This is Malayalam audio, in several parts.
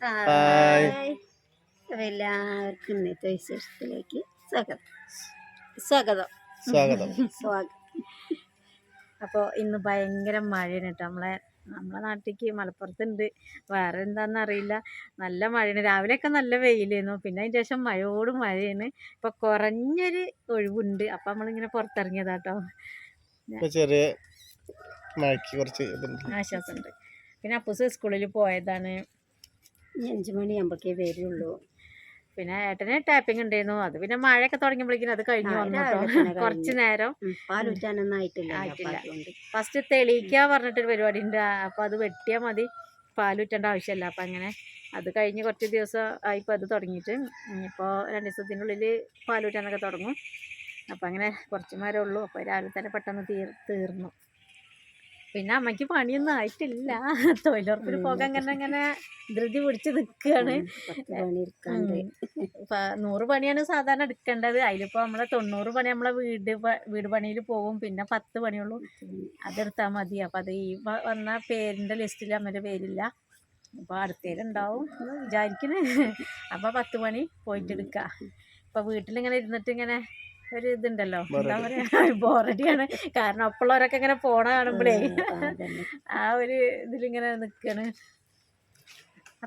ഹായ്. എല്ലാവർക്കും ഇന്നത്തെ വിശേഷത്തിലേക്ക് സ്വാഗതം. സ്വാഗതം. സ്വാഗതം. സ്വാഗതം. അപ്പോൾ ഇന്ന് ഭയങ്കര മഴയാണ് കേട്ടോ നമ്മളെ നമ്മളെ നാട്ടിലേക്ക് മലപ്പുറത്തുണ്ട്. വേറെ എന്താണെന്ന് അറിയില്ല. നല്ല മഴയാണ്. രാവിലെയൊക്കെ നല്ല വെയിലായിരുന്നു. പിന്നെ അതിന് ശേഷം മഴയോട് മഴയാണ്. ഇപ്പൊ കുറഞ്ഞൊരു ഒഴിവുണ്ട്. അപ്പം നമ്മളിങ്ങനെ പുറത്തിറങ്ങിയതാട്ടോ കേട്ടോ ചെറിയ മഴയ്ക്ക് കുറച്ച് ആശ്വാസമുണ്ട്. പിന്നെ അപ്പൂസ് സ്കൂളിൽ പോയതാണ്. അഞ്ചു മണിയാകുമ്പോഴേക്കേ വരുള്ളൂ. പിന്നെ ഏട്ടന് ടാപ്പിംഗ് ഉണ്ടായിരുന്നു. അത് പിന്നെ മഴയൊക്കെ തുടങ്ങിയപ്പോഴേക്കും അത് കഴിഞ്ഞു വന്നു കേട്ടോ. കുറച്ച് നേരം. പാലൂറ്റാനൊന്നും ആയിട്ടില്ല ആയിട്ടില്ല. ഫസ്റ്റ് തെളിയിക്കുക പറഞ്ഞിട്ടൊരു പരിപാടി ഉണ്ട്. അപ്പോൾ അത് വെട്ടിയാൽ മതി. പാലൂറ്റേണ്ട ആവശ്യമില്ല. അപ്പം അങ്ങനെ അത് കഴിഞ്ഞ് കുറച്ച് ദിവസം ആയിപ്പോൾ അത് തുടങ്ങിയിട്ട് ഇപ്പോൾ രണ്ട് ദിവസത്തിനുള്ളിൽ പാലൂറ്റാനൊക്കെ തുടങ്ങും. അപ്പം അങ്ങനെ കുറച്ച് മരം ഉള്ളൂ. അപ്പോൾ രാവിലെ തന്നെ പെട്ടെന്ന് തീർ തീർന്നു. പിന്നെ അമ്മയ്ക്ക് പണിയൊന്നും ആയിട്ടില്ല. തൊഴിലുറപ്പിന് പോകാൻ അങ്ങനെ അങ്ങനെ ധൃതി പിടിച്ച് നിൽക്കുകയാണ് നൂറ് പണിയാണ് സാധാരണ എടുക്കേണ്ടത്. അതിലിപ്പോൾ നമ്മളെ തൊണ്ണൂറ് പണി നമ്മളെ വീട് വീട് പണിയിൽ പോകും. പിന്നെ പത്ത് പണിയുള്ളൂ. അതെടുത്താൽ മതി. അപ്പോൾ അത് ഈ വന്ന പേരിന്റെ ലിസ്റ്റിൽ അമ്മയുടെ പേരില്ല. അപ്പോൾ അടുത്തേലുണ്ടാവും എന്ന് വിചാരിക്കുന്നു അപ്പോൾ പത്ത് പണി പോയിട്ട് ഇപ്പൊ ഇപ്പോൾ വീട്ടിലിങ്ങനെ ഇരുന്നിട്ട് ഇങ്ങനെ ഒരു ഇതുണ്ടല്ലോ എന്താ പറയാ? ബോറടിയാണ്. കാരണം അപ്പുള്ളവരൊക്കെ ഇങ്ങനെ പോണ കാണുമ്പോഴേ. ആ ഒരു ഇതിലിങ്ങനെ നിൽക്കാണ്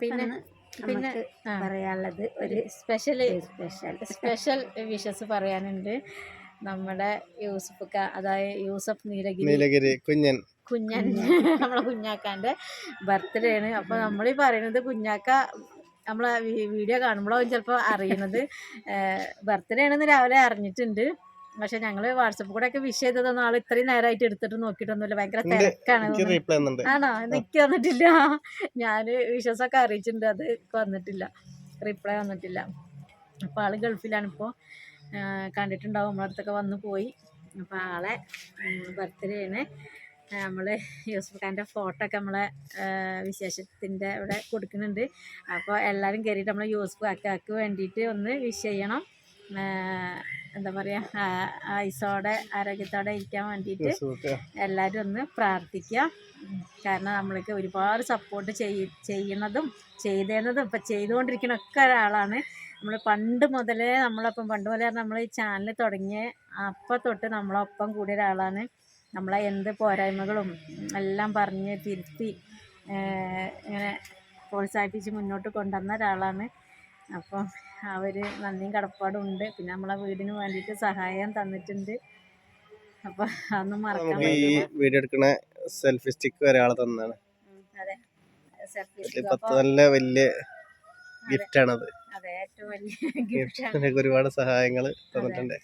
പിന്നെ പിന്നെ പറയാനുള്ളത് ഒരു സ്പെഷ്യൽ സ്പെഷ്യൽ സ്പെഷ്യൽ വിഷസ് പറയാനുണ്ട്. നമ്മുടെ യൂസഫ് ക അതായത് യൂസഫ് നീലഗിരി. നീലഗിരി കുഞ്ഞൻ. കുഞ്ഞൻ. നമ്മളെ കുഞ്ഞാക്കാന്റെ ബർത്ത്ഡേ ആണ് അപ്പോൾ നമ്മൾ ഈ പറയുന്നത് കുഞ്ഞാക്ക നമ്മളെ വീഡിയോ കാണുമ്പോഴാവും ചിലപ്പോൾ അറിയുന്നത്. ബർത്ത്ഡേ ആണെന്ന് രാവിലെ അറിഞ്ഞിട്ടുണ്ട്. പക്ഷെ ഞങ്ങൾ വാട്സപ്പ് കൂടെ ഒക്കെ വിഷ് ചെയ്തതൊന്നും ആൾ ഇത്രയും നേരമായിട്ട് എടുത്തിട്ട് നോക്കിയിട്ടൊന്നുമില്ല. ഭയങ്കര. തിരക്കാണ് ആണോ? എനിക്ക് വന്നിട്ടില്ല ഞാൻ വിശ്വാസമൊക്കെ അറിയിച്ചിട്ടുണ്ട്. അത് വന്നിട്ടില്ല റിപ്ലൈ വന്നിട്ടില്ല അപ്പോൾ ആൾ ഗൾഫിലാണ് ഇപ്പോൾ കണ്ടിട്ടുണ്ടാവും. നമ്മളടുത്തൊക്കെ വന്നു വന്ന് പോയി. അപ്പോൾ ആളെ ബർത്ത്ഡേ ആണ്. നമ്മൾ യൂസഫ് ഖാന്റെ ഫോട്ടോ ഒക്കെ നമ്മളെ വിശേഷത്തിന്റെ ഇവിടെ കൊടുക്കുന്നുണ്ട്. അപ്പോൾ എല്ലാവരും കയറിയിട്ട് നമ്മൾ യൂസഫ് കാക്കാക്ക് വേണ്ടിയിട്ട് ഒന്ന് വിഷ് ചെയ്യണം. എന്താ പറയുക ഐസോടെ ആരോഗ്യത്തോടെ ഇരിക്കാൻ വേണ്ടിയിട്ട് എല്ലാവരും ഒന്ന് പ്രാർത്ഥിക്കുക കാരണം നമ്മൾക്ക് ഒരുപാട് സപ്പോർട്ട് ചെയ് ചെയ്യുന്നതും ചെയ്തേണ്ടതും ഇപ്പം ചെയ്തുകൊണ്ടിരിക്കുന്ന ഒക്കെ ഒരാളാണ്. നമ്മൾ പണ്ട് മുതലേ നമ്മളപ്പം പണ്ട് മുതലേ നമ്മൾ ഈ ചാനൽ തുടങ്ങിയ അപ്പം തൊട്ട് നമ്മളൊപ്പം കൂടിയ ഒരാളാണ്. നമ്മളെ എന്ത് പോരായ്മകളും എല്ലാം പറഞ്ഞ് തിരുത്തി ഇങ്ങനെ പ്രോത്സാഹിപ്പിച്ച് മുന്നോട്ട് കൊണ്ടുവന്ന ഒരാളാണ്. അപ്പം അവർ നന്ദിയും കടപ്പാടും ഉണ്ട്. പിന്നെ നമ്മളെ വീടിന് വേണ്ടിയിട്ട് സഹായം തന്നിട്ടുണ്ട്. അപ്പം അതൊന്നും മറക്കാൻ വീഡിയോ എടുക്കണ സെൽഫി സ്റ്റിക്ക് ഒരാളെ തന്നാണ്. അതെ. സെൽഫി പത്ത് നല്ല വലിയ ഗിഫ്റ്റ് ആണത്. അതെ ഏറ്റവും വലിയ എനിക്ക് ഒരുപാട് സഹായങ്ങൾ തന്നിട്ടുണ്ട്.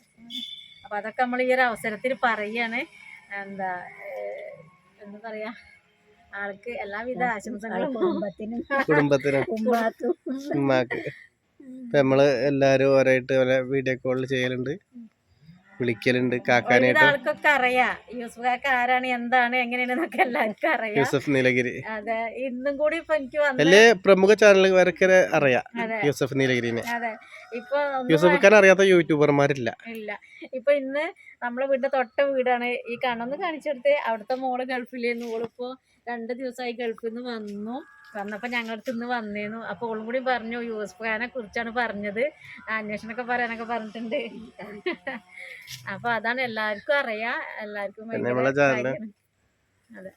അപ്പൊ അതൊക്കെ നമ്മൾ ഈ ഒരു അവസരത്തിൽ പറയാണ്. എന്താ എന്താ പറയാ ആൾക്ക് എല്ലാവിധ ആശംസകളും. കുടുംബത്തിനും കുടുംബത്തിനും. ഉമ്മാക്കും. ഉമ്മാക്ക് ഇപ്പൊ നമ്മൾ എല്ലാരും ഓരായിട്ട് ഓരോ വീഡിയോ കോളിൽ ചെയ്യലുണ്ട്. വിളിക്കലുണ്ട് കാക്കാനായിട്ട്. ആൾക്കൊക്കെ അറിയാം. യൂസഫ് കാക്ക ആരാണ് എന്താണ് എങ്ങനെയാണെന്നൊക്കെ എല്ലാവർക്കും അറിയാം. യൂസഫ് നീലഗിരി. അതെ ഇന്നും കൂടി ഇപ്പൊ എനിക്ക് വന്ന് പ്രമുഖ പ്രമുഖ വരക്കരെ അറിയാം യൂസഫ് നീലഗിരിനെ. അതെ. ഇപ്പൊ യൂസഫ് ഖാൻ അറിയാത്ത യൂട്യൂബർമാരില്ല. ഇല്ല. ഇപ്പൊ ഇന്ന് നമ്മളെ വീടിന്റെ തൊട്ട വീടാണ്. ഈ കണ്ണൊന്ന് കാണിച്ചെടുത്ത് അവിടുത്തെ മോൾ ഗൾഫിലേന്ന് ഓളിപ്പോ രണ്ട് ദിവസമായി ഗൾഫിൽ നിന്ന് വന്നു. വന്നപ്പോൾ ഞങ്ങളടുത്ത് ഇന്ന് വന്നിരുന്നു അപ്പോൾ ഓളും കൂടി പറഞ്ഞു യൂസഫ് ഖാനെ കുറിച്ചാണ് പറഞ്ഞത്. അന്വേഷണമൊക്കെ പറയാനൊക്കെ പറഞ്ഞിട്ടുണ്ട്. അപ്പോൾ അതാണ് എല്ലാവർക്കും അറിയാ. എല്ലാവർക്കും. അതെ.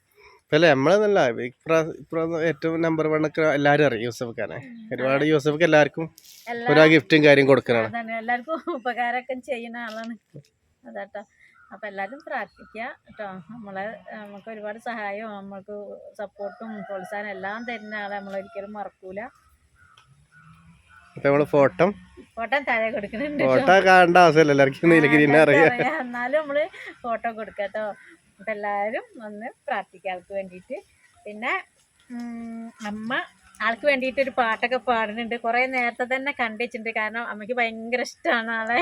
അല്ലേ നമ്മളെന്നല്ല ഏറ്റവും നമ്പർ വൺ ഒക്കെ എല്ലാരും അറിയാം യൂസഫ് ഖാനെ. ഒരുപാട് യൂസഫ് എല്ലാവർക്കും എല്ലാ ഓരോ ഗിഫ്റ്റും കാര്യം കൊടുക്കാനാണ് അതാണ്. എല്ലാവർക്കും ഉപകാരമൊക്കെ ചെയ്യുന്ന ആളാണ്. അതാട്ടോ. അപ്പം എല്ലാവരും പ്രാർത്ഥിക്കുക കേട്ടോ നമ്മളെ നമുക്ക് ഒരുപാട് സഹായവും നമ്മൾക്ക് സപ്പോർട്ടും പ്രോത്സാഹനം എല്ലാം തരുന്ന ആളെ നമ്മൾ ഒരിക്കലും മറക്കൂല. എന്നാലും നമ്മൾ ഫോട്ടോ ഫോട്ടോ താഴെ കൊടുക്കുന്നുണ്ട് ഫോട്ടോ കാണേണ്ട ആവശ്യമില്ല. എല്ലാവർക്കും നീലഗിരിനെ അറിയാം. അറിയാം. എന്നാലും നമ്മൾ ഫോട്ടോ കൊടുക്കാം കേട്ടോ അപ്പം എല്ലാവരും ഒന്ന് പ്രാർത്ഥിക്കുക ആൾക്ക് വേണ്ടിയിട്ട്. പിന്നെ അമ്മ ആൾക്ക് വേണ്ടിയിട്ട് ഒരു പാട്ടൊക്കെ പാടുന്നുണ്ട്. കുറേ നേരത്തെ തന്നെ കണ്ടുവച്ചിട്ടുണ്ട് കാരണം അമ്മയ്ക്ക് ഭയങ്കര ഇഷ്ടമാണ് ആളെ.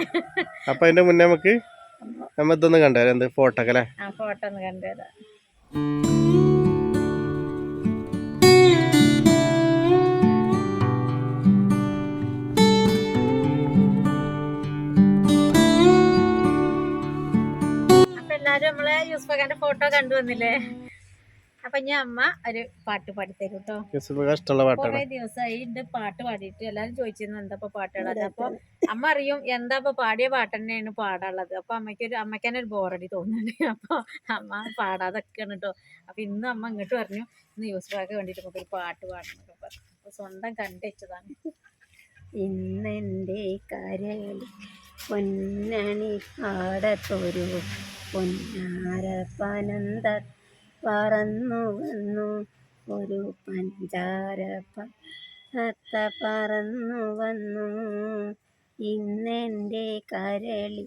അപ്പൊ അതിന്റെ മുന്നേ നമുക്ക് നമ്മ ഇതൊന്ന് കണ്ടുതരാം എന്ത് ഫോട്ടോ അല്ലേ? ഫോട്ടോ ഒന്ന് കണ്ടുതരാം എല്ലാരും നമ്മളെ യൂസ്ഫഖാന്റെ ഫോട്ടോ കണ്ടുവന്നില്ലേ? അപ്പൊ ഞാൻ അമ്മ ഒരു പാട്ട് പാടിത്തരും കേട്ടോ കൊറേ ദിവസമായി ഉണ്ട് പാട്ട് പാടിയിട്ട്. എല്ലാരും ചോദിച്ചിരുന്നു എന്താ ഇപ്പൊ പാട്ട് പാടാ അപ്പൊ അമ്മ അറിയും എന്താ ഇപ്പൊ പാടിയ പാട്ട് തന്നെയാണ് പാടാനുള്ളത്. അപ്പൊ അമ്മയ്ക്ക് ഒരു അമ്മയ്ക്ക് തന്നെ ഒരു ബോറടി തോന്നുന്നുണ്ട്. അപ്പൊ അമ്മ പാടാതൊക്കെയാണ് കേട്ടോ അപ്പൊ ഇന്ന് അമ്മ ഇങ്ങോട്ട് പറഞ്ഞു ഇന്ന് യൂസ് ബാക്ക് വേണ്ടിട്ട് നമുക്കൊരു പാട്ട് പാടണം പറഞ്ഞു അപ്പൊ സ്വന്തം കണ്ടുവച്ചതാണ് ഇന്നെന്റെ കരയിൽ പൊന്നണി പാടത്തൊരു പൊന്നാര പനന്ത പറന്നു വന്നു. ഒരു പഞ്ചാര പത്ത പറന്നു വന്നു. ഇന്നെന്റെ കരളി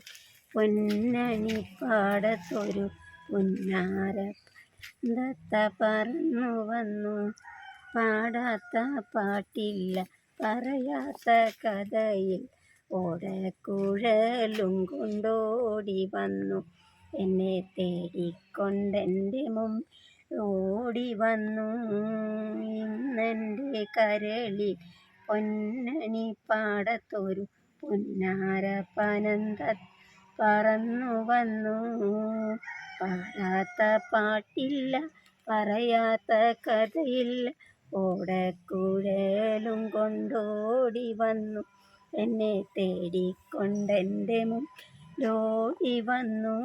പൊന്നണി പാടത്തൊരു പൊന്നാര ദത്ത പറന്നു വന്നു. പാടാത്ത പാട്ടില്ല പറയാത്ത കഥയിൽ ഓടക്കുഴലും കൊണ്ടോടി വന്നു. എന്നെ തേടിക്കൊണ്ടെന്റെ മും ഓടി വന്നു. ഇന്നെന്റെ കരളി പൊന്നണി പാടത്തൊരു പൊന്നാര പനന്ത പറന്നു വന്നു. പാടാത്ത പാട്ടില്ല പറയാത്ത കഥയില്ല ഓടക്കുഴലും കൊണ്ടോടി വന്നു. എന്നെ തേടിക്കൊണ്ടെന്റെ മുമ്പോടി വന്നു.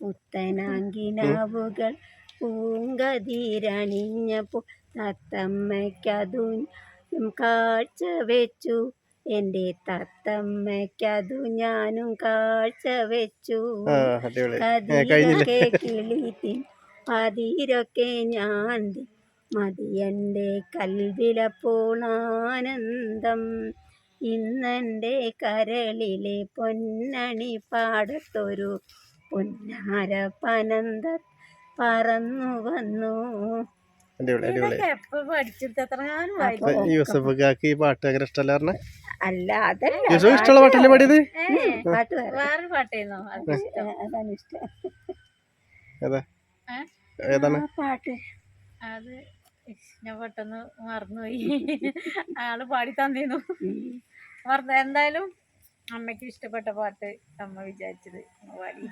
പുത്തനാങ്കിനാവുകൾ പൂങ്കതിരണിഞ്ഞപ്പോൾ തത്തമ്മയ്ക്കതു കാഴ്ച വെച്ചു എന്റെ തത്തമ്മയ്ക്കതു ഞാനും കാഴ്ച വെച്ചു കതിരൊക്കെ കിളിത്തി പതിരൊക്കെ ഞാൻ മതി മതിയന്റെ കൽവിലപ്പോൾ ആനന്ദം. ഇന്നെന്റെ കരളിലെ പൊന്നണി പാടത്തൊരു പൊന്നാര പനന്ത പറന്നു വന്നു. യൂസഫക്കാക്ക് ഈ പാട്ട് ഭയങ്കര ഇഷ്ടമല്ല പറഞ്ഞ? അല്ല അതല്ല. യൂസഫ് ഇഷ്ടമുള്ള പാട്ടല്ലേ പാടിയത്? ഏ പാട്ട് വേറെ വേറൊരു പാട്ടായിരുന്നോ അത് ഇഷ്ടം. അതാണ് ഇഷ്ടം. ഏതാണ്? പാട്ട്. അത് ഞാൻ പെട്ടെന്ന് മറന്നുപോയി. ആൾ പാടി തന്നിരുന്നു. മറന്ന. എന്തായാലും അമ്മയ്ക്ക് ഇഷ്ടപ്പെട്ട പാട്ട് അമ്മ വിചാരിച്ചത് പാടി.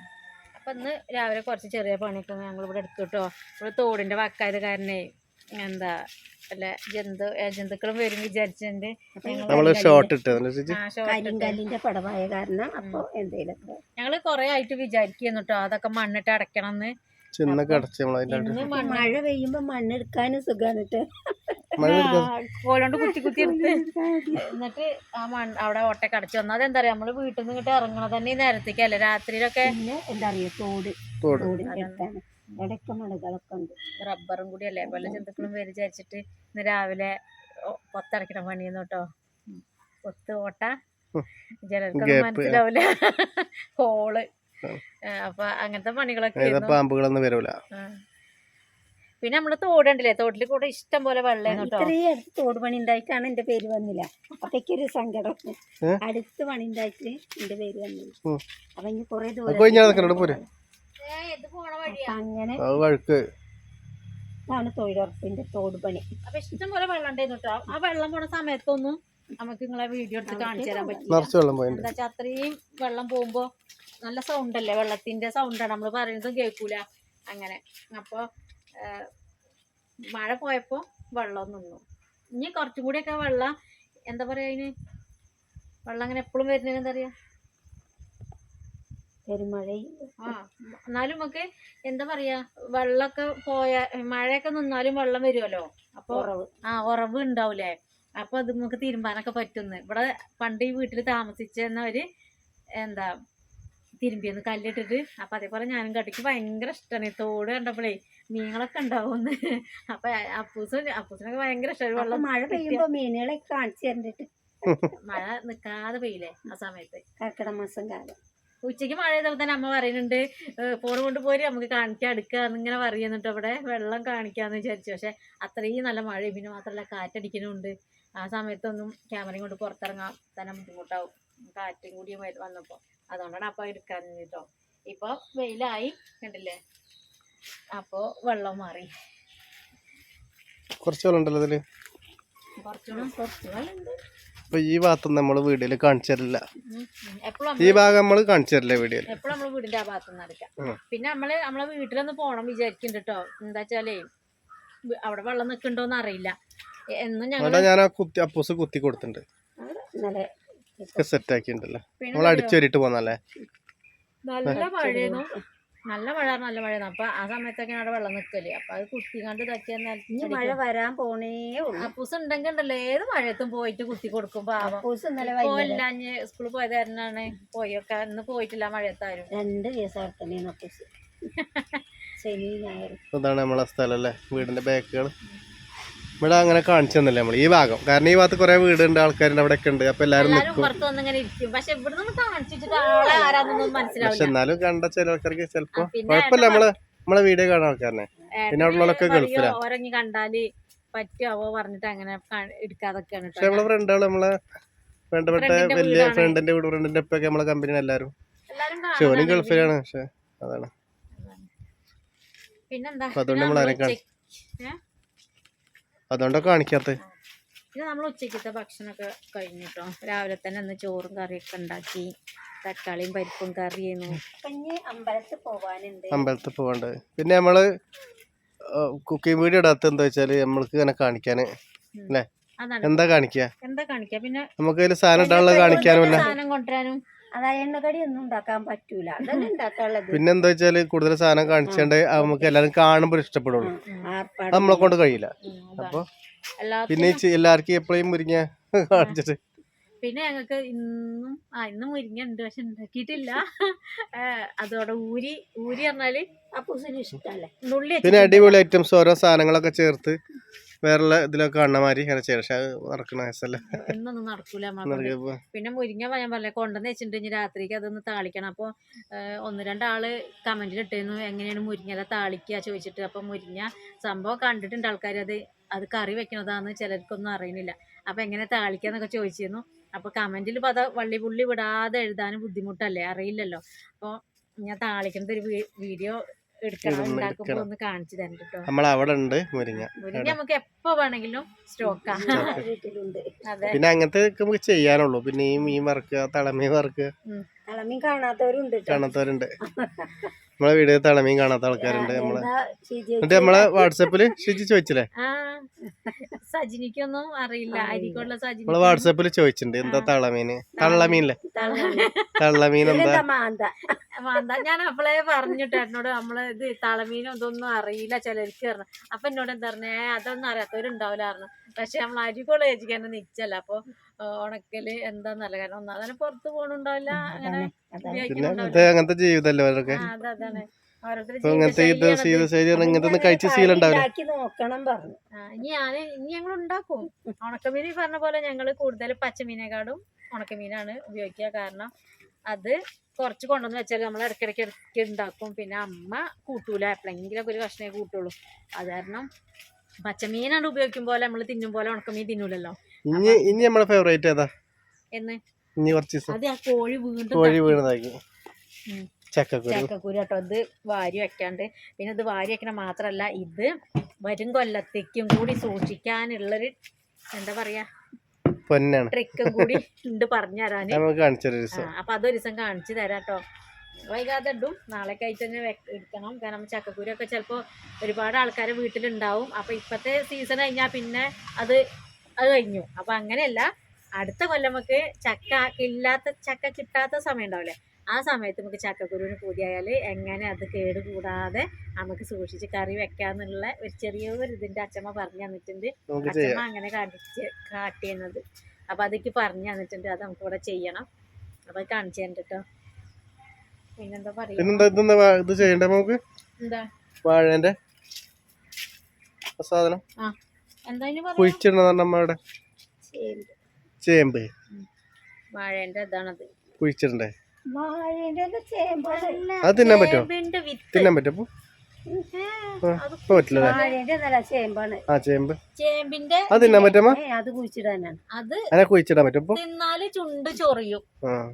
അപ്പൊ ഇന്ന് രാവിലെ കുറച്ച് ചെറിയ പണിയൊക്കെ ഞങ്ങൾ ഇവിടെ എടുത്തു കേട്ടോ. ഇവിടെ തോടിന്റെ വക്കായത് കാരണേ എന്താ അല്ല ജന്തു ജന്തുക്കളും വരും വിചാരിച്ചിട്ടുണ്ട്. കാരണം അപ്പൊ എന്തേലൊക്കെ. ഞങ്ങൾ കൊറേ ആയിട്ട് വിചാരിക്കുന്നു കേട്ടോ. അതൊക്കെ മണ്ണിട്ട് അടയ്ക്കണം എന്ന് ഇന്ന് മണ്ണ് മഴ പെയ്യുമ്പോ മണ്ണെടുക്കാനും സുഖാണ് ട്ടോ. മഴ എടുക്കാൻ കോലോണ്ട് കുത്തി കുത്തി എടുത്ത്. എന്നിട്ട് ആ മണ്ണ് അവിടെ ഓട്ടെ അടച്ചു വന്നാൽ എന്താ പറയാ നമ്മൾ വീട്ടിൽ നിന്ന് ഇങ്ങോട്ട് ഇറങ്ങണത് തന്നെ ഈ നേരത്തേക്കല്ലേ? രാത്രിയിലൊക്കെ പിന്നെ എന്താ പറയാ തോട്. തോട്. ഇടയ്ക്ക് മലകളൊക്കെ ഉണ്ട്. റബ്ബറും കൂടി അല്ലേ? പല ജന്തുക്കളും പേര് വിചാരിച്ചിട്ട് ഇന്ന് രാവിലെ പൊത്തടക്കണ പണിയെന്ന് കേട്ടോ പൊത്ത് ഓട്ട. ചിലർക്കൊന്നും മനസ്സിലാവൂല. മനസ്സിലാവില്ല ഹോൾ. അപ്പൊ അങ്ങനത്തെ പണികളൊക്കെ. പാമ്പുകളൊന്നും വരൂല. പിന്നെ നമ്മൾ തോടുണ്ടല്ലേ? തോട്ടിൽ കൂടെ ഇഷ്ടം പോലെ വെള്ളം കേട്ടോ ഇത്രയും അടുത്ത് തോട് പണി ഉണ്ടായിട്ടാണ് എന്റെ പേര് വന്നില്ല. അപ്പൊക്കൊരു സങ്കടം. അടുത്ത് പണി ഉണ്ടായിട്ട് എന്റെ പേര് വന്നില്ല. അപ്പൊ ഇനി കൊറേ ദൂരം അങ്ങനെ തൊഴിലുറപ്പിന്റെ തോട് പണി. അപ്പൊ ഇഷ്ടം പോലെ വെള്ളം ഉണ്ടായിരുന്നു കേട്ടോ ആ വെള്ളം പോണ സമയത്തൊന്നും നമുക്ക് നിങ്ങളെ വീഡിയോ എടുത്ത് കാണിച്ചു തരാൻ പറ്റില്ല. എന്താ അത്രയും വെള്ളം പോകുമ്പോ നല്ല സൗണ്ട് അല്ലേ? വെള്ളത്തിന്റെ സൗണ്ടാണ് നമ്മൾ പറയുന്നതും കേൾക്കൂല. അങ്ങനെ. അപ്പൊ ആ, മഴ പോയപ്പോ വെള്ളം നിന്നു. ഇനി കുറച്ചും കൂടിയൊക്കെ വെള്ളം എന്താ പറയാ അതിന് വെള്ളം അങ്ങനെ എപ്പോഴും വരുന്നതിന് എന്താ പറയാ? പെരുമഴയും. ആ എന്നാലും നമുക്ക് എന്താ പറയാ? വെള്ളമൊക്കെ പോയ മഴയൊക്കെ നിന്നാലും വെള്ളം വരുമല്ലോ അപ്പൊ ആ ഉറവ് ഉണ്ടാവൂലേ? അപ്പൊ അത് നമുക്ക് തീരുമാനമൊക്കെ പറ്റുന്നു ഇവിടെ പണ്ട് ഈ വീട്ടിൽ താമസിച്ചെന്നവര് എന്താ തിരുമ്പിയെന്ന് കല്ലിട്ടിട്ട്. അപ്പൊ അതേപോലെ ഞാനും കട്ടിക്ക് ഭയങ്കര ഇഷ്ടമാണ് തോട് കണ്ടപ്പോഴേ മീനുകളൊക്കെ ഉണ്ടാവുമെന്ന്. അപ്പൊ അപ്പൂസും അപ്പൂസിനൊക്കെ ഭയങ്കര ഇഷ്ടമാണ് വെള്ളം മഴ പെയ്യുമ്പോ മീനുകളെ കാണിച്ചു തരണ്ടിട്ട്. മഴ നിക്കാതെ പെയ്യില്ലേ ആ സമയത്ത്? കർക്കിടക മാസം കാലം. ഉച്ചയ്ക്ക് മഴ ചെയ്തപ്പോൾ തന്നെ അമ്മ പറയുന്നുണ്ട് ഫോൺ കൊണ്ട് പോരി നമുക്ക് കാണിക്കാൻ എടുക്കുക എന്നിങ്ങനെ പറയുന്നുണ്ട് അവിടെ. വെള്ളം കാണിക്കാന്ന് വിചാരിച്ചു. പക്ഷെ അത്രയും നല്ല മഴ പിന്നെ മാത്രമല്ല കാറ്റടിക്കുന്നുണ്ട്. ആ സമയത്തൊന്നും ക്യാമറയും കൊണ്ട് പുറത്തിറങ്ങാൻ തന്നെ ബുദ്ധിമുട്ടാവും. കാറ്റും കൂടി വന്നപ്പോ. വന്നപ്പോൾ അതുകൊണ്ടാണ് അപ്പം എടുക്കാൻ കേട്ടോ. ഇപ്പോൾ വെയിലായി കണ്ടില്ലേ? അപ്പോൾ വെള്ളം മാറി. കുറച്ച് വെള്ളം ഉണ്ടല്ലോ. അപ്പൊ ഈ ഭാഗത്ത് നമ്മൾ വീഡിയോയിൽ കാണിച്ചു തരില്ല. എപ്പോഴും ഈ ഭാഗം നമ്മൾ കാണിച്ചു തരില്ല വീഡിയോയിൽ എപ്പോഴും വീടിന്റെ ആ ഭാഗത്ത് നടക്കാം പിന്നെ നമ്മൾ നമ്മളെ വീട്ടിലൊന്ന് പോണം വിചാരിക്കുന്നുണ്ട് കേട്ടോ. എന്താ വെച്ചാലേ അവിടെ വെള്ളം നിക്കണ്ടോന്ന് അറിയില്ല. എന്നും ഞങ്ങൾ ഞാൻ ആ കുത്തി അപ്പൂസ് കുത്തി കൊടുത്തിട്ടുണ്ട്. ഒക്കെ സെറ്റ് ആക്കിയിട്ടുണ്ടല്ലോ നമ്മൾ അടിച്ചൊരിട്ട് പോന്നല്ലേ? നല്ല മഴയായിരുന്നു. നല്ല മഴ നല്ല മഴയായിരുന്നു. അപ്പൊ ആ സമയത്തൊക്കെ അവിടെ വെള്ളം നിക്കൽ. അപ്പൊ അത് കുത്തിക്കാണ്ട് ഇനി മഴ വരാൻ പോണേ ഉള്ളൂ. അപ്പൂസ് ഉണ്ടെങ്കിൽ ഉണ്ടല്ലോ. ഏത് മഴയത്തും പോയിട്ട് കുത്തി കൊടുക്കും പാവം. അപ്പൂസ് ഇന്നലെ വൈകുന്നേരം. പോയില്ലാഞ്ഞ് സ്കൂളിൽ പോയത് കാരണമാണ് പോയൊക്കെ. ഇന്ന് പോയിട്ടില്ല മഴയത്താരും. രണ്ട് ദിവസം അതാണ് നമ്മളെ സ്ഥലം അല്ലേ? വീടിന്റെ ബാക്കുകൾ ഇവിടെ അങ്ങനെ കാണിച്ചു തന്നല്ലേ നമ്മൾ ഈ ഭാഗം. കാരണം ഈ ഭാഗത്ത് കുറെ വീടുണ്ട് ആൾക്കാരുണ്ട് അവിടെ ഒക്കെ ഉണ്ട്. അപ്പൊ എല്ലാരും നിൽക്കും പക്ഷെ എന്നാലും കണ്ട ചില ആൾക്കാർക്ക് ചിലപ്പോ കുഴപ്പമില്ല. നമ്മൾ നമ്മളെ വീഡിയോ കാണാൻ ആൾക്കാരനെ. പിന്നെ അവിടെ ഉള്ളവരൊക്കെ ഏട്ടന് ഗൾഫിലാ. പറ്റുമോ പറഞ്ഞിട്ട് അങ്ങനെ എടുക്കാതൊക്കെയാണ് പക്ഷെ നമ്മളെ ഫ്രണ്ടുകൾ നമ്മളെ വേണ്ടപ്പെട്ട വലിയ ഫ്രണ്ടിന്റെ വീട് ഫ്രണ്ടിന്റെ ഒക്കെ നമ്മളെ കമ്പനി എല്ലാരും. ഷോനും. ഗൾഫിലാണ്. പക്ഷെ അതാണ്. പിന്നെന്താ? അതുകൊണ്ട് നമ്മൾ നമ്മൾ ആരെയും കാണി- ഉച്ചയ്ക്ക്- ഏ? അതുകൊണ്ടാ കാണിക്കാത്ത. പിന്നെ നമ്മൾ ഉച്ചക്കത്തെ ഭക്ഷണമൊക്കെ കഴിഞ്ഞിട്ടോ രാവിലെ തന്നെ അന്ന് ചോറും കറിയൊക്കെ ഉണ്ടാക്കി. തക്കാളിയും പരിപ്പും കറിയായിരുന്നു അപ്പൊ അമ്പലത്തിൽ പോവാനുണ്ട്. അമ്പലത്തിൽ പിന്നെ നമ്മൾ കുക്കിംഗ് വീഡിയോ ഇടാത്ത എന്താ വെച്ചാൽ നമ്മൾക്ക് ഇങ്ങനെ കാണിക്കാന്. അല്ലേ? എന്താ കാണിക്കുക എന്താ കാണിക്കാ? പിന്നെ നമുക്ക് അതിൽ സാധനം ഇടാനുള്ള കാണിക്കാനും സാധനം കൊണ്ടുവരാനും? അതായത് എണ്ണക്കടി ഉണ്ടാക്കാൻ പറ്റൂല. അതന്നെ ഉണ്ടാക്കാനുള്ളത്? പിന്നെ എന്താ വെച്ചാൽ കൂടുതൽ സാധനം കാണിച്ചേണ്ട നമുക്ക് എല്ലാവരും കാണുമ്പോൾ ഇഷ്ടപ്പെടുള്ളൂ. അത് നമ്മളെ കൊണ്ട് കഴിയില്ല. അപ്പൊ പിന്നെ ഈ ചി- എല്ലാവർക്കും എപ്പോഴും മുരിങ്ങ കാണിച്ചിട്ട്. പിന്നെ ഞങ്ങൾക്ക് ഇന്നും ആ ഇന്നും മുരിങ്ങ ഉണ്ട് പക്ഷെ ഉണ്ടാക്കിയിട്ടില്ല. ഏ, അതോടെ ഊരി ഊരി പറഞ്ഞാൽ അപ്പൂസിന് ഇഷ്ടല്ലേ? നുള്ളി പിന്നെ വെച്ചിട്ടുണ്ട്. അടിപൊളി ഐറ്റംസ് ഓരോ സാധനങ്ങളൊക്കെ ചേർത്ത്. വേറെ ഇതിലൊക്കെ കാണുന്ന മാതിരി അങ്ങനെ ചെയ്യണം. പക്ഷെ അത് നടക്കണ ഇന്നൊന്നും നടക്കൂല. പിന്നെ മുരിങ്ങ ഞാൻ പറഞ്ഞ കൊണ്ടുവന്ന് വെച്ചിട്ടുണ്ട്. ഇനി രാത്രിക്ക് അതൊന്ന് താളിക്കണം. അപ്പോൾ ഒന്ന് രണ്ടാൾ കമന്റിൽ ഇട്ടിരുന്നു. എങ്ങനെയാണ് മുരിങ്ങ താളിക്കുക ചോദിച്ചിട്ട്. അപ്പോൾ മുരിങ്ങ സംഭവം കണ്ടിട്ടുണ്ട് ആൾക്കാർ അത് അത് കറി വെക്കണതാന്ന് ചിലർക്കൊന്നും അറിയുന്നില്ല അപ്പോൾ എങ്ങനെ താളിക്കാന്നൊക്കെ ചോദിച്ചിരുന്നു. അപ്പോൾ കമന്റിൽ പത വള്ളി പുള്ളി വിടാതെ എഴുതാനും ബുദ്ധിമുട്ടല്ലേ? അറിയില്ലല്ലോ. അപ്പോൾ ഞാൻ താളിക്കുന്നത് ഒരു വീഡിയോ എടുക്കണം. ഒന്ന് കാണിച്ചു തരാം കേട്ടോ നമ്മൾ അവിടെ ഉണ്ട് മുരിങ്ങ മുരിങ്ങ നമുക്ക് എപ്പോ വേണമെങ്കിലും സ്റ്റോക്കാം. പിന്നെ അങ്ങനത്തെ നമുക്ക് ചെയ്യാനുള്ളൂ. പിന്നെ ഈ മീൻ വറുക്കുക തളമീൻ വറുക്കുക. കളമീൻ കാണാത്തവരുണ്ട് ട്ടോ. കാണാത്തവരുണ്ട്. നമ്മളെ വീട് തളമീൻ കാണാത്ത ആൾക്കാരുണ്ട് നമ്മളെ. എന്നിട്ട് നമ്മളെ വാട്സാപ്പിൽ ഷിജി ചോദിച്ചില്ലേ? ആ സജിനിക്കൊന്നും അറിയില്ല. അരിക്കുള്ള സജിനി നമ്മൾ വാട്സാപ്പിൽ ചോദിച്ചിട്ടുണ്ട് എന്താ തള്ളമീന്? തള്ളമീനല്ലേ? തള്ളമീൻ. എന്താ? മാന്ത? ഞാൻ അപ്പളേ പറഞ്ഞിട്ട് എന്നോട് നമ്മൾ ഇത് തളമീനും ഇതൊന്നും അറിയില്ല ചിലർക്ക് പറഞ്ഞു. അപ്പൊ എന്നോട് എന്താ പറഞ്ഞേ അതൊന്നും അറിയാത്തവരുണ്ടാവില്ല പറഞ്ഞു. പക്ഷെ നമ്മൾ അരിക്കുള്ള ചേച്ചിക്കാൻ നിച്ചല്ല. അപ്പൊ ഉണക്കൽ എന്താന്നല്ല. കാരണം ഒന്നാമതെ പുറത്ത് പോകണുണ്ടാവില്ല അങ്ങനെ അങ്ങനത്തെ ജീവിതമല്ലേ ആ, അതെ അതാണ്. ഇങ്ങനത്തെ ഇത്. ചെയ്ത് ശരി ഇങ്ങനത്തെ കഴിച്ച ശീലം നോക്കണം പറഞ്ഞു. ആ, ഇനി ഞാൻ ഇനി ഞങ്ങൾ ഉണ്ടാക്കും. ഉണക്കമീൻ പറഞ്ഞ പോലെ ഞങ്ങൾ കൂടുതൽ പച്ചമീനേക്കാളും ഉണക്കമീനാണ് ഉപയോഗിക്കുക. കാരണം അത് കുറച്ച് കൊണ്ടുവന്ന് വെച്ചാൽ നമ്മൾ ഇടയ്ക്കിടയ്ക്ക് ഇടയ്ക്ക് ഉണ്ടാക്കും. പിന്നെ അമ്മ കൂട്ടൂല. എപ്പോഴെങ്കിലൊക്കെ ഒരു കഷ്ണേ കൂട്ടുള്ളൂ. അത് കാരണം പച്ചമീനാണ് ഉപയോഗിക്കും പോലെ നമ്മൾ തിന്നും പോലെ ഉണക്കമീൻ തിന്നൂലല്ലോ. ഇനി ഇനി നമ്മുടെ ഫേവറേറ്റ് ഏതാ? എന്ന്? ഇനി കുറച്ച് അത് ആ കോഴി വീണ്ടും കോഴി വീണതാക്കി. ചക്കക്കുരു. ചക്കക്കുരു കേട്ടോ. ഇത് വാരി വെക്കാണ്ട്. പിന്നെ ഇത് വാരി വെക്കണ മാത്രല്ല ഇത് വരും കൊല്ലത്തേക്കും കൂടി സൂക്ഷിക്കാനുള്ളൊരു എന്താ പറയാ പൊന്നാണ്. ട്രിക്കും കൂടി ഉണ്ട് പറഞ്ഞു തരാന്. നമുക്ക് അപ്പൊ അതൊരു ദിവസം കാണിച്ചു തരാം കേട്ടോ. വൈകാതെ ഇടും നാളെ ആയിട്ട് തന്നെ എടുക്കണം. കാരണം ചക്കക്കുരു ഒക്കെ ചിലപ്പോൾ ഒരുപാട് ആൾക്കാരെ വീട്ടിലുണ്ടാവും. അപ്പൊ ഇപ്പത്തെ സീസൺ കഴിഞ്ഞാ പിന്നെ അത് അത് കഴിഞ്ഞു. അപ്പൊ അങ്ങനെയല്ല അടുത്ത കൊല്ലം നമുക്ക് ചക്ക ഇല്ലാത്ത ചക്ക കിട്ടാത്ത സമയം ഉണ്ടാവില്ലേ? ആ സമയത്ത് നമുക്ക് ചക്കക്കുരുവിന് പൂതിയായാൽ എങ്ങനെ അത് കേട് കൂടാതെ നമുക്ക് സൂക്ഷിച്ച് കറി വെക്കാന്നുള്ള ഒരു ചെറിയൊരു ഇതിന്റെ അച്ഛമ്മ പറഞ്ഞു തന്നിട്ടുണ്ട്. അച്ഛമ്മ അങ്ങനെ കാണിച്ച് കാട്ടിയെന്നത് അപ്പൊ അതൊക്കെ പറഞ്ഞു തന്നിട്ടുണ്ട്. അത് നമുക്ക് ഇവിടെ ചെയ്യണം. അപ്പൊ കാണിച്ചു തന്നിട്ടോ കേട്ടോ പിന്നെന്താ പറയുക ഇത് ചെയ്യണ്ടേ നമുക്ക്? എന്താ? വാഴേന്റെ സാധനം. കുഴിച്ചിടണ ചേമ്പ്. വാഴേന്റെ ഇതാണത്. കുഴിച്ചിടണ്ടേ? അത് തിന്നാൻ പറ്റുമോ? തിന്നാൻ പറ്റുമോ? ആ, ചേമ്പ്. അത് തിന്നാൻ പറ്റുമോ? ഏ അത് കുഴിച്ചിടാനാണ്. അത് അതിനെ കുഴിച്ചിടാൻ പറ്റും ഇപ്പൊ തിന്നാൽ ചുണ്ട് ചൊറിയും. ആ.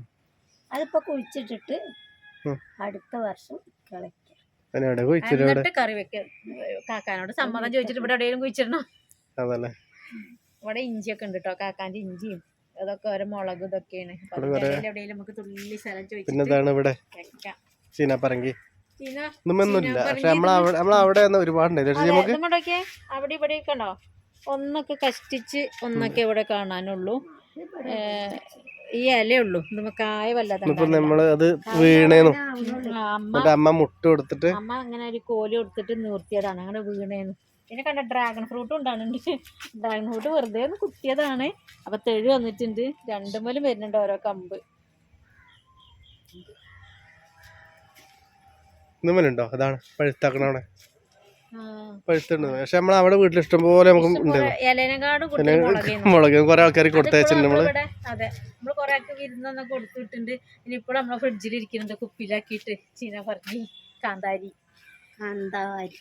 അതിപ്പോ കുഴിച്ചിട്ടിട്ട് അടുത്ത വർഷം കളയ്ക്കാം. കറി വെക്കാം. കാക്കാനോട് സമ്മതം ചോദിച്ചിട്ട് ഇവിടെ എവിടെയെങ്കിലും കുഴിച്ചിടണം? അതല്ലേ. ഇവിടെ ഇഞ്ചിയൊക്കെ ഉണ്ട് കേട്ടോ കാക്കാന്റെ ഇഞ്ചിയും അതൊക്കെ ഓരോ മുളക് ഇതൊക്കെയാണ്. പിന്നെന്താണ് എവിടെയെങ്കിലും നമുക്ക് തുള്ളി സ്ഥലം പിന്നെ ചോദിച്ചിട്ട് ഇവിടെ? ചീനപ്പറങ്കി പിന്നെ ഇതൊന്നുമില്ല പക്ഷെ നമ്മളവിടെ ഒരുപാടുണ്ട്. നമുക്ക് അവിടെ ഇവിടെ കണ്ടോ ഒന്നൊക്കെ കഷ്ടിച്ച് ഒന്നൊക്കെ ഇവിടെ കാണാനുള്ളൂ. ഈ ഇലയുള്ളൂ കായ വല്ലതും ഇപ്പൊ നമ്മൾ അത് വീണേന്നു. അമ്മ അമ്മ മുട്ട കൊടുത്തിട്ട് അമ്മ അങ്ങനെ ഒരു കോലി കൊടുത്തിട്ട് നിർത്തിയതാണ്. അങ്ങനെ വീണേന്ന്. പിന്നെ കണ്ട ഡ്രാഗൺ ഫ്രൂട്ട് ഉണ്ടാകുന്നുണ്ട് ഡ്രാഗൺ ഫ്രൂട്ട് വെറുതെ ഒന്ന് കുത്തിയതാണ്. അപ്പൊ തെഴു വന്നിട്ടുണ്ട്. രണ്ടുമേലും വരുന്നുണ്ട് ഓരോ കമ്പ്. ഉണ്ടോ അതാണ്. പഴുത്താക്കണവിടെ. പഴുത്തുണ്ട് പക്ഷെ നമ്മൾ അവിടെ വീട്ടിൽ ഇഷ്ടംപോലെ നമുക്ക് ഉണ്ട് കുറെ ഇലേനെക്കാടും കൂടുതൽ മുളകേന്നു മുളക് കുറെ ആൾക്കാർ കൊടുത്തയച്ചിട്ടുണ്ട് നമ്മൾ. അതെ. നമ്മൾ കൊറേ ആൾക്ക് വിരുന്നൊക്കെ കൊടുത്തിട്ടുണ്ട് ഇനി ഇപ്പോൾ നമ്മളെ ഫ്രിഡ്ജിൽ ഇരിക്കുന്നുണ്ട് കുപ്പിയിലാക്കിയിട്ട്. ചീന പറഞ്ഞു കാന്താരി. കാന്താരി.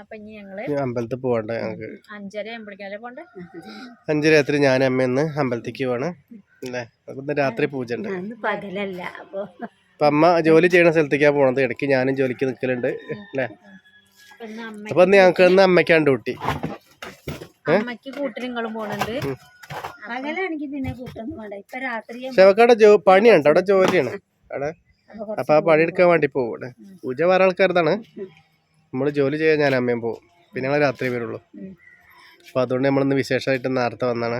അപ്പൊ ഇനി ഞങ്ങൾ അമ്പലത്തിൽ പോകണ്ട ഞങ്ങൾക്ക് അഞ്ചര ആകുമ്പോഴേക്കല്ലേ പോണ്ടേ? അഞ്ചു രാത്രി ഞാൻ അമ്മ ഇന്ന് അമ്പലത്തിക്ക് പോവാണ്. അല്ലേ? ഇന്ന് രാത്രി പൂജ ഉണ്ട്. അന്ന് പകലല്ല അപ്പൊ അപ്പൊ അമ്മ ജോലി ചെയ്യണ സ്ഥലത്തേക്കാ പോണത്. ഇടയ്ക്ക് ഞാനും ജോലിക്ക് നിൽക്കലുണ്ട് അല്ലേ? അപ്പൊ ഇന്ന് ഞങ്ങൾക്ക് ഇന്ന് അമ്മയ്ക്കാണ് ഡ്യൂട്ടി. അമ്മയ്ക്ക് കൂട്ടിനിങ്ങളും പോണുണ്ട്. പകലാണെങ്കിൽ പിന്നെ കൂട്ടൊന്നും വേണ്ട. ഇപ്പൊ രാത്രി പക്ഷെ അവർക്ക് അവിടെ ജോ പണിയുണ്ട്. അവിടെ ജോലിയാണ്. അവിടെ അപ്പൊ ആ പണിയെടുക്കാൻ വേണ്ടി പോകും പൂജ വേറെ ആൾക്കാരതാണ്. നമ്മൾ ജോലി ചെയ്യാൻ ഞാൻ അമ്മയും പോകും പിന്നെ ഞങ്ങൾ രാത്രി വരുള്ളൂ. അപ്പൊ അതുകൊണ്ട് നമ്മളിന്ന് വിശേഷമായിട്ട് നേരത്തെ വന്നാണ്.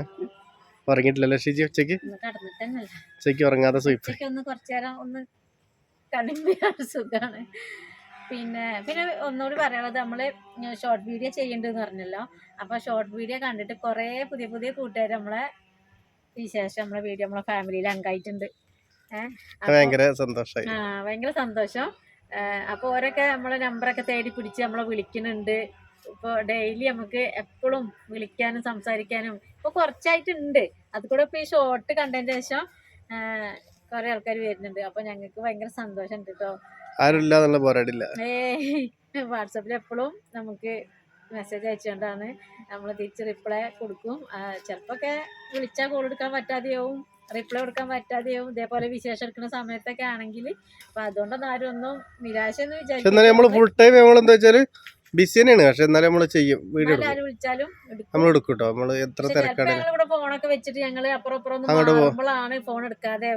ഉറങ്ങിയിട്ടില്ലല്ലോ ഷിജി ഉച്ചയ്ക്ക്? ഉച്ചയ്ക്ക് ഉച്ചയ്ക്ക് ഉറങ്ങാതെ സൂയിപ്പ് ഉച്ചയ്ക്ക് ഒന്ന് കുറച്ചു നേരം ഒന്ന് കണിമ്പിയാണ് സുഖാണ്. പിന്നെ പിന്നെ ഒന്നുകൂടി പറയാനുള്ളത് നമ്മൾ ഷോർട്ട് വീഡിയോ ചെയ്യണ്ടെന്ന് പറഞ്ഞല്ലോ. അപ്പൊ ഷോർട്ട് വീഡിയോ കണ്ടിട്ട് കുറേ പുതിയ പുതിയ കൂട്ടുകാർ നമ്മളെ വിശേഷം നമ്മളെ വീഡിയോ നമ്മളെ ഫാമിലിയിൽ അംഗമായിട്ടുണ്ട് ഭയങ്കര സന്തോഷം ആ ഭയങ്കര സന്തോഷം. അപ്പോൾ ഓരൊക്കെ നമ്മളെ നമ്പറൊക്കെ തേടി പിടിച്ച് നമ്മളെ വിളിക്കുന്നുണ്ട്. ഇപ്പോൾ ഡെയിലി നമുക്ക് എപ്പോഴും വിളിക്കാനും സംസാരിക്കാനും ഇപ്പോൾ കുറച്ചായിട്ടുണ്ട്. അത് കൂടെ ഇപ്പോൾ ഈ ഷോർട്ട് കണ്ടതിന് ശേഷം കുറേ ആൾക്കാർ വരുന്നുണ്ട്. അപ്പോൾ ഞങ്ങൾക്ക് ഭയങ്കര സന്തോഷമുണ്ട് കേട്ടോ ആരും ഇല്ല എന്നുള്ള പോരാടില്ല. ഏ വാട്സപ്പിൽ എപ്പോഴും നമുക്ക് മെസ്സേജ് അയച്ചുകൊണ്ടാണ് നമ്മൾ തിരിച്ച് റിപ്ലൈ കൊടുക്കും. ചിലപ്പോഴൊക്കെ വിളിച്ചാൽ കോൾ എടുക്കാൻ പറ്റാതെയാവും. റിപ്ലൈ കൊടുക്കാൻ പറ്റാതെയാവും. ഇതേപോലെ വിശേഷം എടുക്കുന്ന സമയത്തൊക്കെ ആണെങ്കിൽ. അപ്പൊ അതുകൊണ്ടൊന്നും ആരും ഒന്നും നിരാശ എന്ന് എന്നാലും നമ്മൾ ഫുൾ ടൈം നമ്മൾ എന്താ വെച്ചാൽ ബിസി തന്നെയാണ്. പക്ഷെ എന്നാലും നമ്മൾ ചെയ്യും. വീഡിയോ വിളിച്ചാലും നമ്മൾ എടുക്കും കേട്ടോ നമ്മൾ എത്ര തിരക്കാണ്. ഇവിടെ ഫോണൊക്കെ വെച്ചിട്ട് ഞങ്ങൾ അപ്പുറം അപ്പുറം ഒന്ന് അങ്ങോട്ട് ഫോൺ എടുക്കാതെ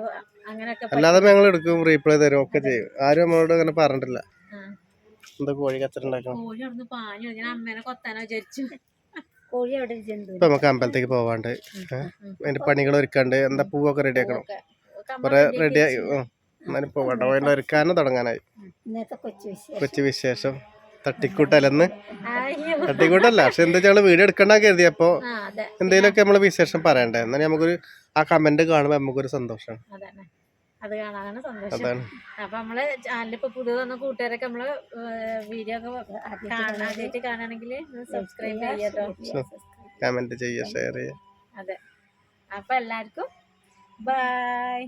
അങ്ങനെയൊക്കെ അല്ലാതെ ഞങ്ങൾ എടുക്കും റീപ്ലൈ തരും ഒക്കെ ചെയ്യും. ആരും നമ്മളോട് അങ്ങനെ പറഞ്ഞിട്ടില്ല. എന്താ കോഴി കച്ചറുണ്ടാക്കണം കോഴി പാഞ്ഞു. ഞാൻ അമ്മേനെ കൊത്താനോ വിചാരിച്ചു കോഴി അവിടെ ഒരു ജന്തു ഇപ്പൊ നമുക്ക് അമ്പലത്തേക്ക് പോവാണ്ട്? അതിന്റെ പണികൾ ഒരുക്കാണ്ട്. എന്താ പൂവൊക്കെ റെഡി ആക്കണം? കുറെ റെഡി ആയി. എന്നാലും പോവാണ്ട് അതിന്റെ ഒരുക്കാനും തുടങ്ങാനായി. ഇന്നത്തെ കൊച്ചു വിശേഷം. കൊച്ചു വിശേഷം. തട്ടിക്കൂട്ടല്ലെന്ന്? അയ്യോ. തട്ടിക്കൂട്ടല്ല. പക്ഷെ എന്താ വെച്ചാൽ വീഡിയോ എടുക്കണ്ട കരുതി. അപ്പൊ ആ അതെ. എന്തെങ്കിലുമൊക്കെ നമ്മൾ വിശേഷം പറയണ്ടേ? എന്നാലും നമുക്കൊരു ആ കമന്റ് കാണുമ്പോ നമുക്കൊരു സന്തോഷമാണ് അത് കാണാനാണ് സന്തോഷം. അപ്പൊ നമ്മൾ ചാനലിൽ ഇപ്പൊ പുതിയ വന്ന കൂട്ടുകാരൊക്കെ നമ്മൾ വീഡിയോ ഒക്കെ ആദ്യമായിട്ട് കാണുകയാണെങ്കിൽ സബ്സ്ക്രൈബ് ചെയ്യാട്ടോ. കമന്റ് ചെയ്യുക ഷെയർ ചെയ്യുക. അതെ. അപ്പൊ എല്ലാവർക്കും ബൈ